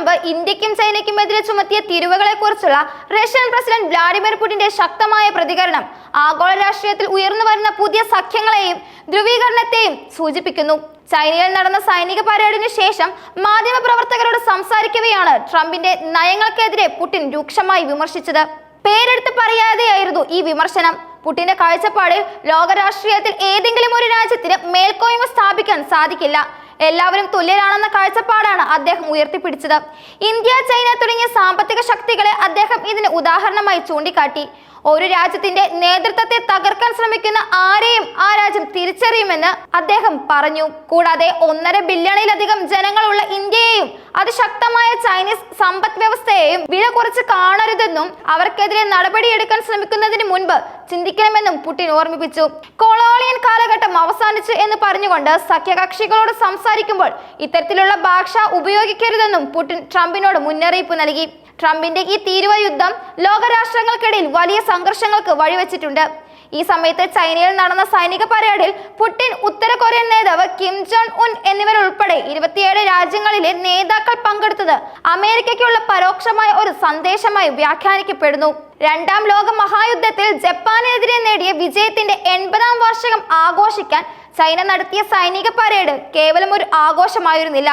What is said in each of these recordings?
Trump ഇന്ത്യക്കും ചൈനയ്ക്കുമെതിരെ ചുമത്തിയ തീരുവകളെക്കുറിച്ചുള്ള റഷ്യൻ പ്രസിഡന്റ് വ്ളാഡിമിർ പുടിന്റെ ശക്തമായ പ്രതികരണം. ആഗോള രാഷ്ട്രീയത്തിൽ ഉയർന്നു വരുന്ന പുതിയ സഖ്യങ്ങളെയും ധ്രുവീകരണത്തെയും സൂചിപ്പിക്കുന്നു. ചൈനയിൽ നടന്ന സൈനിക പരേഡിന് ശേഷം മാധ്യമപ്രവർത്തകരോട് സംസാരിക്കവെയാണ് ട്രംപിന്റെ നയങ്ങൾക്കെതിരെ പുടിൻ രൂക്ഷമായി വിമർശിച്ചത്. പേരെടുത്ത് പറയാതെയായിരുന്നു ഈ വിമർശനം. പുടിന്റെ കാഴ്ചപ്പാടിൽ ലോകരാഷ്ട്രീയത്തിൽ ഏതെങ്കിലും ഒരു രാജ്യത്തിന് മേൽക്കോയ്മ സ്ഥാപിക്കാൻ സാധിക്കില്ല. എല്ലാവരും തുല്യരാണെന്ന കാഴ്ചപ്പാടാണ് അദ്ദേഹം ഉയർത്തിപ്പിടിച്ചത്. ഇന്ത്യ ചൈന തുടങ്ങിയ സാമ്പത്തിക ശക്തികളെ അദ്ദേഹം ഇതിന് ഉദാഹരണമായി ചൂണ്ടിക്കാട്ടി. ഒരു രാജ്യത്തിന്റെ നേതൃത്വത്തെ തകർക്കാൻ ശ്രമിക്കുന്ന ആരെയും ആ രാജ്യം തിരിച്ചറിയുമെന്ന് അദ്ദേഹം പറഞ്ഞു. കൂടാതെ ഒന്നര ബില്യണിലധികം ജനങ്ങളുള്ള ഇന്ത്യയെയും അതിശക്തമായ ചൈനീസ് സമ്പദ് വ്യവസ്ഥയെയും വില കുറച്ച് കാണരുതെന്നും അവർക്കെതിരെ നടപടിയെടുക്കാൻ ശ്രമിക്കുന്നതിന് മുൻപ് ചിന്തിക്കണമെന്നും പുടിൻ ഓർമ്മിപ്പിച്ചു. കൊളോണിയൻ കാലഘട്ടം അവസാനിച്ചു എന്ന് പറഞ്ഞുകൊണ്ട് സഖ്യകക്ഷികളോട് സംസാരിക്കുമ്പോൾ ഇത്തരത്തിലുള്ള ഭാഷ ഉപയോഗിക്കരുതെന്നും പുടിൻ ട്രംപിനോട് മുന്നറിയിപ്പ് നൽകി. ട്രംപിന്റെ ഈ തീരുവ യുദ്ധം ലോകരാഷ്ട്രങ്ങൾക്കിടയിൽ വലിയ സംഘർഷങ്ങൾക്ക് വഴിവെച്ചിട്ടുണ്ട്. ഈ സമയത്ത് ചൈനയിൽ നടന്ന സൈനിക പരേഡിൽ പുടിൻ ഉത്തര കൊറിയൻ നേതാവ് കിം ജോൺ ഉൻ എന്നിവരുൾപ്പെടെ ഇരുപത്തിയേഴ് രാജ്യങ്ങളിലെ നേതാക്കൾ പങ്കെടുത്തത് അമേരിക്കയ്ക്കുള്ള പരോക്ഷമായ ഒരു സന്ദേശമായി വ്യാഖ്യാനിക്കപ്പെടുന്നു. രണ്ടാം ലോക മഹായുദ്ധത്തിൽ ജപ്പാനെതിരെ നേടിയ വിജയത്തിന്റെ എൺപതാം വാർഷികം ആഘോഷിക്കാൻ ചൈന നടത്തിയ സൈനിക പരേഡ് കേവലം ഒരു ആഘോഷമായിരുന്നില്ല.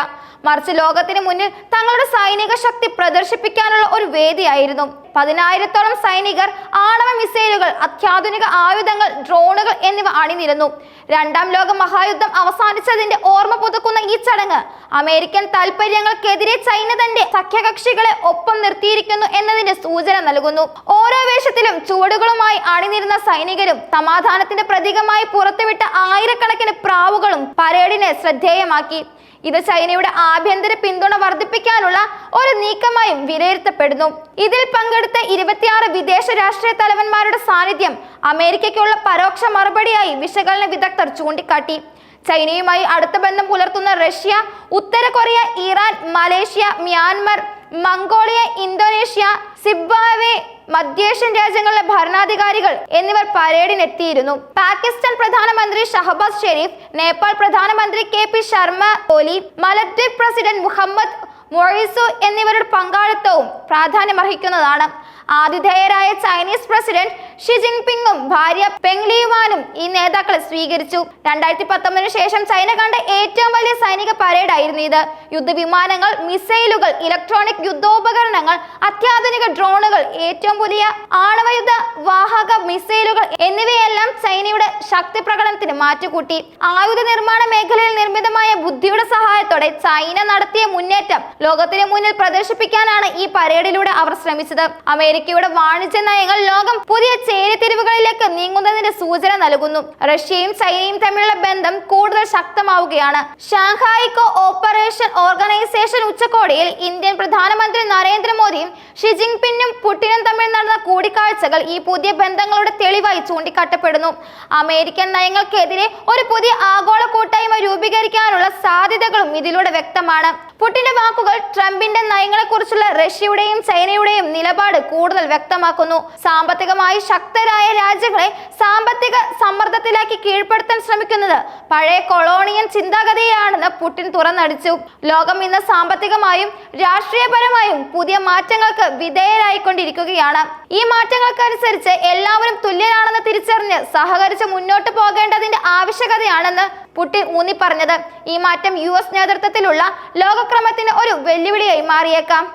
മറിച്ച് ലോകത്തിന് മുന്നിൽ തങ്ങളുടെ സൈനിക ശക്തി പ്രദർശിപ്പിക്കാനുള്ള ഒരു വേദിയായിരുന്നു. പതിനായിരത്തോളം സൈനികർ ആണവ മിസൈലുകൾ അത്യാധുനിക ആയുധങ്ങൾ ഡ്രോണുകൾ എന്നിവ അണിനിരന്നു. രണ്ടാം ലോക മഹായുദ്ധം അവസാനിച്ചതിന്റെ ഓർമ്മ പുതുക്കുന്ന ഈ ചടങ്ങ് അമേരിക്കൻ താൽപര്യങ്ങൾക്കെതിരെ ചൈന തന്റെ സഖ്യകക്ഷികളെ ഒപ്പം നിർത്തിയിരിക്കുന്നു എന്നതിന്റെ സൂചന നൽകുന്നു. ഓരോ വേഷത്തിലും ചുവടുകളുമായി അണിനിരുന്ന സൈനികരും സമാധാനത്തിന്റെ പ്രതീകമായി പുറത്തുവിട്ട ആയിരക്കണക്കിന് പ്രാവുകളും പരേഡിനെ ശ്രദ്ധേയമാക്കി. ഇത് ചൈനയുടെ ആഭ്യന്തര പിന്തുണ വർദ്ധിപ്പിക്കാനുള്ള ഒരു നീക്കമായും വിലയിരുത്തപ്പെടുന്നു. ഇതിൽ പങ്കെടുത്ത ഇരുപത്തിയാറ് വിദേശ രാഷ്ട്രീയ തലവന്മാരുടെ സാന്നിധ്യം അമേരിക്കയ്ക്കുള്ള പരോക്ഷ മറുപടിയായി വിശകലന വിദഗ്ധർ ചൂണ്ടിക്കാട്ടി. ചൈനയുമായി അടുത്ത ബന്ധം പുലർത്തുന്ന റഷ്യ ഉത്തര Korea Iran Malaysia Myanmar Mongolia Indonesia Zimbabwe മധ്യേഷ്യൻ രാജ്യങ്ങളിലെ ഭരണാധികാരികൾ എന്നിവർ പരേഡിനെത്തിയിരുന്നു. പാകിസ്ഥാൻ പ്രധാനമന്ത്രി ഷഹബാസ് ഷെരീഫ് നേപ്പാൾ പ്രധാനമന്ത്രി K P Sharma Oli Maldives president Mohamed Muizzu എന്നിവരുടെ പങ്കാളിത്തവും പ്രാധാന്യം അർഹിക്കുന്നതാണ് ആതിഥേയരായ ചൈനീസ് പ്രസിഡന്റ് ഷി ജിൻപിങ്ങും ഭാര്യ പെങ്ലിയുവാനും ഈ നേതാക്കളെ സ്വീകരിച്ചു. രണ്ടായിരത്തി പത്തൊമ്പതിനു ശേഷം ചൈന കണ്ട ഏറ്റവും വലിയ സൈനിക പരേഡായിരുന്നു ഇത്. യുദ്ധവിമാനങ്ങൾ മിസൈലുകൾ ഇലക്ട്രോണിക് യുദ്ധോപകരണങ്ങൾ അത്യാധുനിക ഡ്രോണുകൾ ഏറ്റവും പുതിയ ആണവയുദ്ധ വാഹക മിസൈലുകൾ എന്നിവയെല്ലാം ചൈനയുടെ ശക്തി പ്രകടനത്തിന് മാറ്റുകൂട്ടി. ആയുധ നിർമ്മാണ മേഖലയിൽ നിർമ്മിതമായ ബുദ്ധിയുടെ സഹായത്തോടെ ചൈന നടത്തിയ മുന്നേറ്റം ലോകത്തിന് മുന്നിൽ പ്രദർശിപ്പിക്കാനാണ് ഈ പരേഡിലൂടെ അവർ ശ്രമിച്ചത്. അമേരിക്കയുടെ വാണിജ്യ നയങ്ങൾ ലോകം പുതിയ ചേരിതിരിവുകളിലേക്ക് നീങ്ങുന്നതിന്റെ സൂചന നൽകുന്നു. റഷ്യയും ചൈനയും തമ്മിലുള്ള ബന്ധം കൂടുതൽ ശക്തമാവുകയാണ്. ഷാങ്ഹായ് കോ ഓപ്പറേഷൻ ഓർഗനൈസേഷൻ ഉച്ചകോടിയിൽ ഇന്ത്യൻ പ്രധാനമന്ത്രി നരേന്ദ്രമോദിയും ഷി ജിൻപിങ്ങും പുടിനും തമ്മിൽ നടന്ന കൂടിക്കാഴ്ചകൾ ഈ പുതിയ ബന്ധങ്ങളുടെ തെളിവായി ചൂണ്ടിക്കാട്ടപ്പെടുന്നു. അമേരിക്കൻ നയങ്ങൾക്കെതിരെ ഒരു പുതിയ ആഗോള കൂട്ടായ്മ രൂപീകരിക്കാനുള്ള സാധ്യതകളും ഇതിലൂടെ വ്യക്തമാണ്. പുടിന്റെ വാക്കുകൾ ട്രംപിന്റെ നയങ്ങളെക്കുറിച്ചുള്ള റഷ്യയുടെയും ചൈനയുടെയും നിലപാട് കൂടുതൽ വ്യക്തമാക്കുന്നു. സാമ്പത്തികമായി ശക്തരായ രാജ്യങ്ങളെ സാമ്പത്തിക സമ്മർദ്ദത്തിലാക്കി കീഴ്പ്പെടുത്താൻ ശ്രമിക്കുന്നത് പഴയ കൊളോണിയൻ ചിന്താഗതിയാണെന്ന് പുടിൻ തുറന്നടിച്ചു. ലോകം ഇന്ന് സാമ്പത്തികമായും രാഷ്ട്രീയപരമായും പുതിയ മാറ്റങ്ങൾക്ക് വിധേയരായിക്കൊണ്ടിരിക്കുകയാണ്. ഈ മാറ്റങ്ങൾക്കനുസരിച്ച് എല്ലാവരും തുല്യരാണെന്ന് തിരിച്ചറിഞ്ഞ് സഹകരിച്ച് മുന്നോട്ട് പോകേണ്ടതിന്റെ ആവശ്യകതയാണെന്ന് പുട്ടിൻ ഊന്നി പറഞ്ഞത് ഈ മാറ്റം യു എസ് നേതൃത്വത്തിലുള്ള ലോകക്രമത്തിന് ഒരു വെല്ലുവിളിയായി മാറിയേക്കാം.